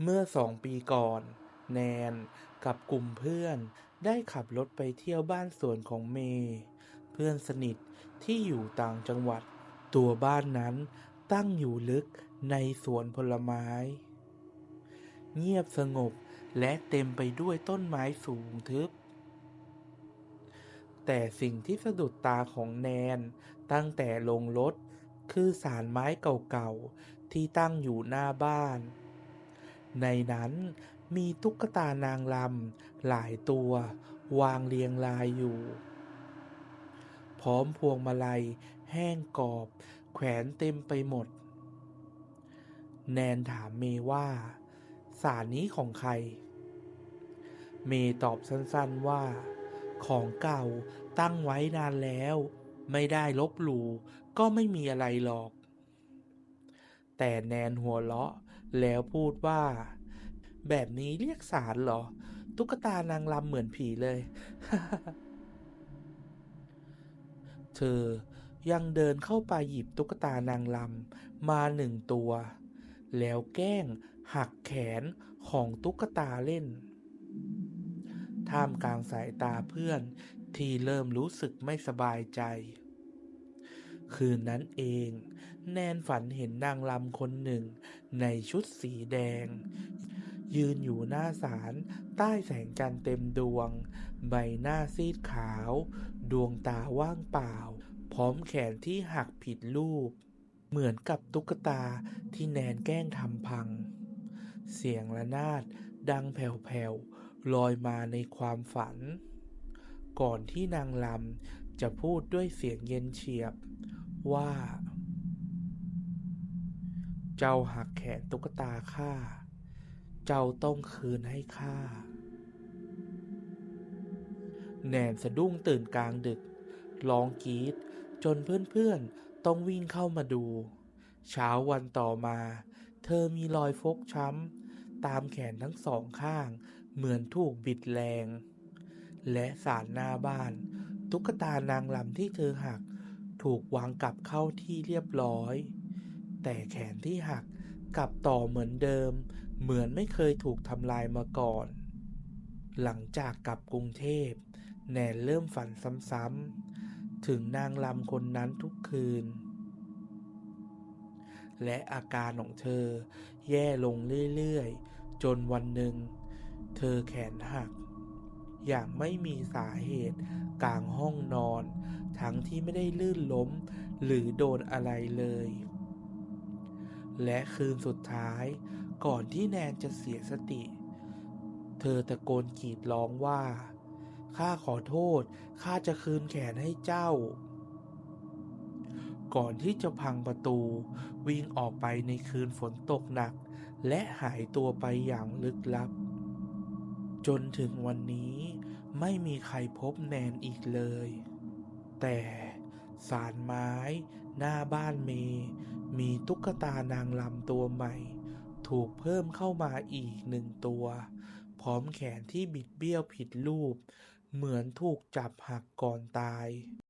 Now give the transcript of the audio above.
เมื่อสองปีก่อน แนนกับกลุ่มเพื่อนได้ขับรถไปเที่ยวบ้านสวนของเมย์เพื่อนสนิทที่อยู่ต่างจังหวัด ตัวบ้านนั้นตั้งอยู่ลึกในสวนผลไม้ เงียบสงบและเต็มไปด้วยต้นไม้สูงทึบ แต่สิ่งที่สะดุดตาของแนนตั้งแต่ลงรถคือสารไม้เก่าๆที่ตั้งอยู่หน้าบ้าน ในนั้นมีตุ๊กตานางลำหลายตัว วางเรียงรายอยู่ พร้อมพวงมาลัย แห้งกรอบ แขวนเต็มไปหมด แนนถามเมว่า สารนี้ของใคร เมตอบสั้นๆว่า ของเก่าตั้งไว้นานแล้ว ไม่ได้ลบหลู่ก็ไม่มีอะไรหรอก แต่แนนหัวเราะ แล้วพูดว่า แบบนี้เรียกสารเหรอ ตุ๊กตานางลำเหมือนผีเลย เธอยังเดินเข้าไปหยิบตุ๊กตานางลำมาหนึ่งตัว แล้วแกล้งหักแขนของตุ๊กตาเล่น ท่ามกลางสายตาเพื่อนที่เริ่มรู้สึกไม่สบายใจ คืนนั้นเอง แนนฝันเห็นนางลำคนหนึ่ง ในชุดสีแดง ยืนอยู่หน้าศาลใต้แสงจันทร์เต็มดวง ใบหน้าซีดขาว ดวงตาว่างเปล่า พร้อมแขนที่หักผิดรูป เหมือนกับตุ๊กตาที่แนนแกล้งทำพัง เสียงระนาดดังแผ่วๆลอยมาในความฝัน ก่อนที่นางลำจะพูดด้วยเสียงเย็นเฉียบ ว่า เจ้าหักแขนตุ๊กตาข้า เจ้าต้องคืนให้ข้า แนนสะดุ้งตื่นกลางดึก ร้องกรีดจนเพื่อนๆต้องวิ่งเข้ามาดู เช้าวันต่อมา เธอมีรอยฟกช้ำ ตามแขนทั้งสองข้าง เหมือนถูกบิดแรง และสารหน้าบ้าน ตุ๊กตานางลำที่เธอหัก ถูกวางกลับเข้าที่เรียบร้อย แต่แขนที่หักกลับต่อเหมือนเดิม เหมือนไม่เคยถูกทำลายมาก่อน หลังจากกลับกรุงเทพ แนนเริ่มฝันซ้ำๆ ถึงนางลำคนนั้นทุกคืน และอาการของเธอ แย่ลงเรื่อยๆ จนวันหนึ่ง เธอแขนหัก อย่างไม่มีสาเหตุกลางห้องนอน ทั้งที่ไม่ได้ลื่นล้มหรือโดนอะไรเลย และคืนสุดท้าย ก่อนที่แนนจะเสียสติ เธอตะโกนกรีดร้องว่าข้าขอโทษ ข้าจะคืนแขนให้เจ้า ก่อนที่จะพังประตู วิ่งออกไปในคืนฝนตกหนัก และหายตัวไปอย่างลึกลับ จนถึงวันนี้ไม่มีใครพบแนนอีกเลย แต่สารไม้หน้าบ้านเมย์มีตุ๊กตานางลำตัวใหม่ ถูกเพิ่มเข้ามาอีกหนึ่งตัว พร้อมแขนที่บิดเบี้ยวผิดรูป เหมือนถูกจับหักก่อนตาย